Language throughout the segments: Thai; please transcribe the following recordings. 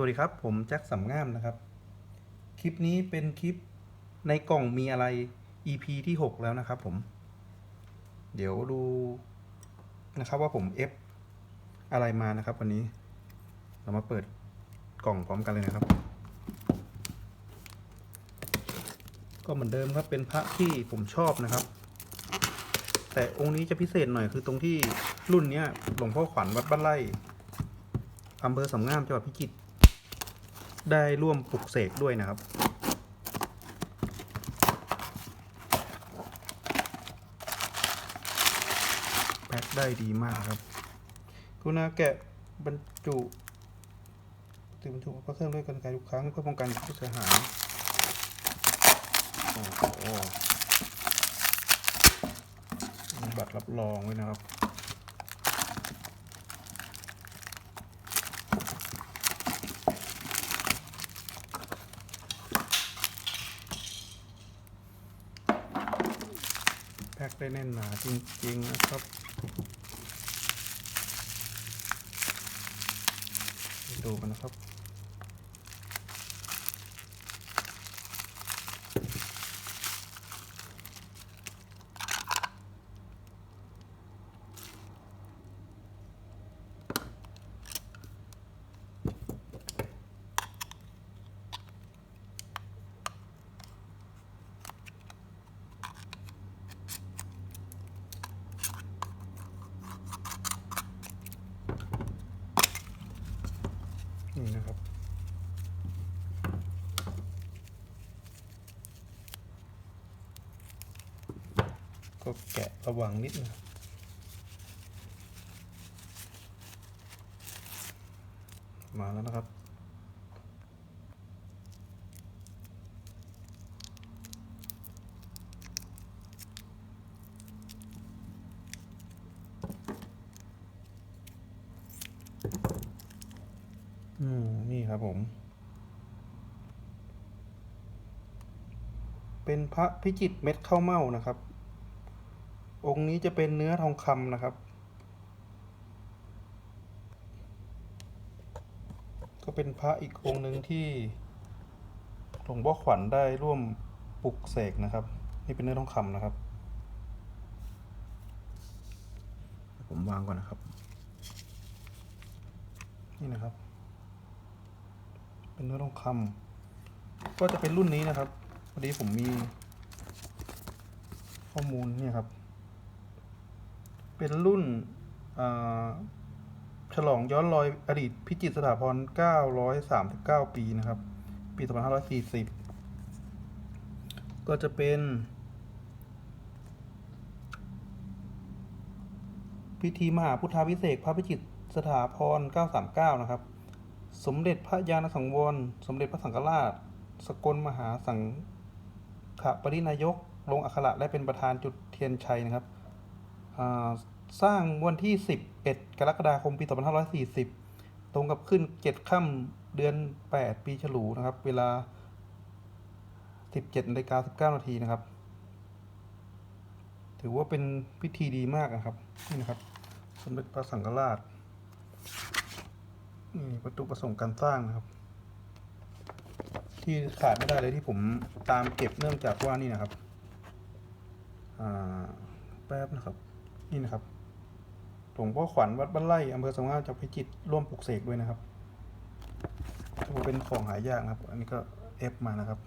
วัสดีครับ ผมแจ็คสำงามนะครับ คลิปนี้เป็นคลิปในกล่องมีอะไร EP ที่ 6 แล้วนะครับผม เดี๋ยวดูนะครับว่าผมเอฟอะไรมานะครับ วันนี้ เรามาเปิดกล่องพร้อมกันเลยนะครับ ก็เหมือนเดิมครับเป็นพระที่ผมชอบนะครับ แต่องค์นี้จะพิเศษหน่อยคือตรงที่รุ่นเนี้ยหลวงพ่อขวัญวัดบ้านไร่อำเภอสำงามจังหวัดพิจิตร ได้ร่วมปลุกเสกด้วยนะครับ แพ็คได้ดีมากครับกุณาแกะบรรจุติดบรรจุพระเครื่องด้วยกันไกทุกครั้งเพื่อป้องกันผู้เสียหายโอ้โหบัตรรับรองไว้นะครับ แพ็คได้แน่นหนาจริง ๆ นะครับดูกันนะครับ นี่นะครับ ก็แกะระวังนิดนะมาแล้วนะครับ อืม นี่ครับผม เป็นพระพิจิตรเม็ดข้าวเม่านะครับ องค์นี้จะเป็นเนื้อทองคำนะครับ ก็เป็นพระอีกองค์หนึ่งที่หลวงพ่อขวัญได้ร่วมปลุกเสกนะครับ นี่เป็นเนื้อทองคำนะครับ ผมวางก่อนนะครับ นี่นะครับ เป็นเนื้อทองคำก็จะเป็นรุ่นนี้นะครับพอดีผมมี ข้อมูลเนี่ยครับ เป็นรุ่นฉลองย้อนรอยอดีตพิจิตรสถาพร 939 ปีนะครับ ปี 2540 ก็จะเป็น พิธีมหาพุทธาพิเศษพระพิจิตรสถาพร 939 นะครับ สมเด็จพระยาณสังวร สมเด็จพระสังฆราช สกลมหาสังฆปรินายก ลงอักขระและเป็นประธานจุดเทียนชัยนะครับ สร้างวันที่ 11 กรกฎาคม ปี 2540 ตรงกับขึ้น 7 ค่ำเดือน 8 ปีฉลูนะครับ เวลา 17นาฬิกา19 นาทีนะครับ ถือว่าเป็นพิธีดีมากนะครับ นี่นะครับ สมเด็จพระสังฆราช นี่วัตถุประสงค์การสร้างนะครับ ที่ขาดไม่ได้เลยที่ผมตามเก็บเนื่องจากว่านี่นะครับแป๊บนะครับ นี่นะครับหลวงพ่อขวัญวัดบ้านไร่อำเภอสงขลาจังหวัดพิจิตรร่วมปลุกเสกด้วยนะครับถือว่าเป็นของหายากนะครับ อันนี้ก็เอฟมานะครับ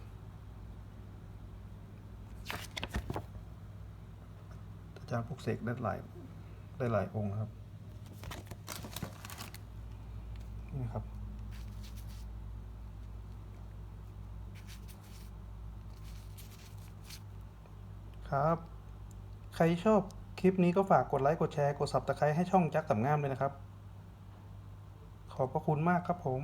อาจารย์ปลุกเสกได้หลายได้หลายองค์นะครับ นี่ครับครับ ใครชอบคลิปนี้ก็ฝากกดไลค์ กดแชร์ กด s ับตะไคร้ให้ช่องแจ็คสำงามเลยนะครับ ขอบพระคุณมากครับผม